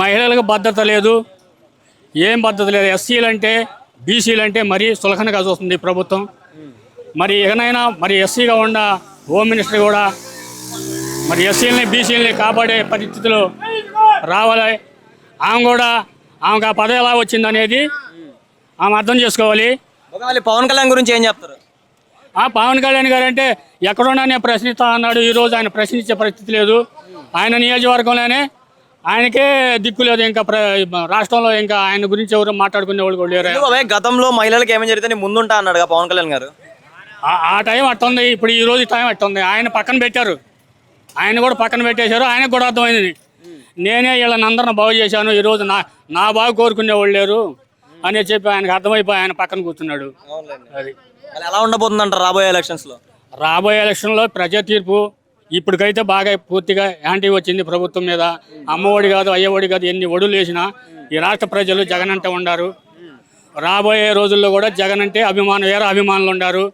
మహిళలకు భద్రత లేదు. ఏం భద్రత లేదు. ఎస్సీలు అంటే బీసీలు అంటే మరీ సులకనగా చూస్తుంది ప్రభుత్వం. మరి ఇకనైనా మరి ఎస్సీగా ఉన్న హోమ్ మినిస్టర్ కూడా మరి ఎస్సీలని బీసీలని కాపాడే పరిస్థితులు రావాలి. ఆమె కూడా ఆమెకు ఆ పదవి ఎలా వచ్చింది అనేది ఆమె అర్థం చేసుకోవాలి. పవన్ కళ్యాణ్ గురించి ఏం చెప్తారు? ఆ పవన్ కళ్యాణ్ గారు అంటే ఎక్కడున్నా నేను ప్రశ్నిస్తా అన్నాడు. ఈరోజు ఆయన ప్రశ్నించే పరిస్థితి లేదు. ఆయన నియోజకవర్గంలోనే ఆయనకే దిక్కు లేదు. ఇంకా రాష్ట్రంలో ఇంకా ఆయన గురించి ఎవరు మాట్లాడుకునే వాళ్ళు లేరు. గతంలో మహిళలకు ఏమేమి జరిగితే ముందుంటా అన్నాడుగా పవన్ కళ్యాణ్ గారు? ఆ- టైం అట్టుంది. ఇప్పుడు ఈ రోజు టైం అట్టుంది. ఆయన పక్కన పెట్టారు. ఆయన కూడా పక్కన పెట్టేశారు. ఆయనకు కూడా అర్థమైంది. నేనే వీళ్ళని అందరిని బాగు చేశాను. ఈరోజు నా నా బాగు కోరుకునే వాళ్ళు లేరు అని చెప్పి ఆయనకు అర్థమైపోయి ఆయన పక్కన కూర్చున్నాడు. అది. ఎలా ఉండబోతుంది అంటారు రాబోయే ఎలక్షన్స్లో? రాబోయే ఎలక్షన్లో ప్రజా తీర్పు ఇప్పటికైతే బాగా పూర్తిగా యాంటీ వచ్చింది ప్రభుత్వం మీద. అమ్మఒడి కాదు అయ్యఒడి కాదు ఎన్ని ఒడులు వేసినా ఈ రాష్ట్ర ప్రజలు జగన్ అంటే ఉండారు. రాబోయే రోజుల్లో కూడా జగన్ అంటే అభిమానం వేరే అభిమానులు ఉండారు.